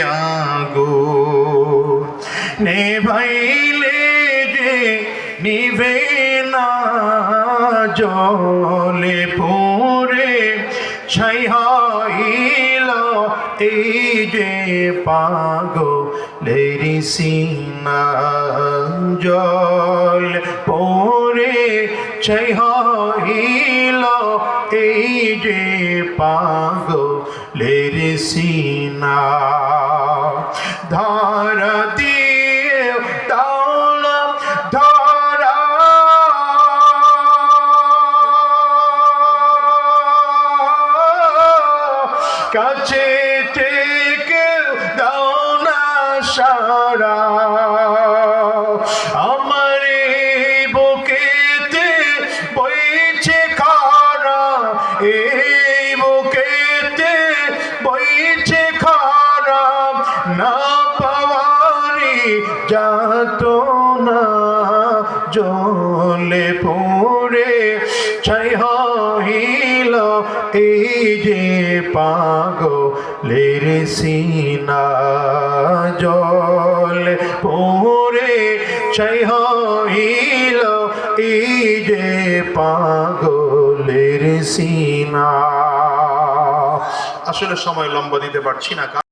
আগো নেভাইলে যে নিভে না জলে পড়ে, ছাই হইল এই যে পাগো লেরি সিনা জল পড়ে, ছাই হইল এই যে পাগো লেরি সিনা ধরা দিয়ে দাওলা ধরা। কাছে থেকে দাও না সারা। আমার বুকেতে বইছে খারা, এই বুকেতে বইছে খারা না পাওয়ারি যাত না। জলে পড়ে ছাই হইল এই যে পাগলের সিনা। জল পড়ে ছাই হইল এই যে পাগলের সিনা। আসলে সময় লম্বা দিতে পারছি না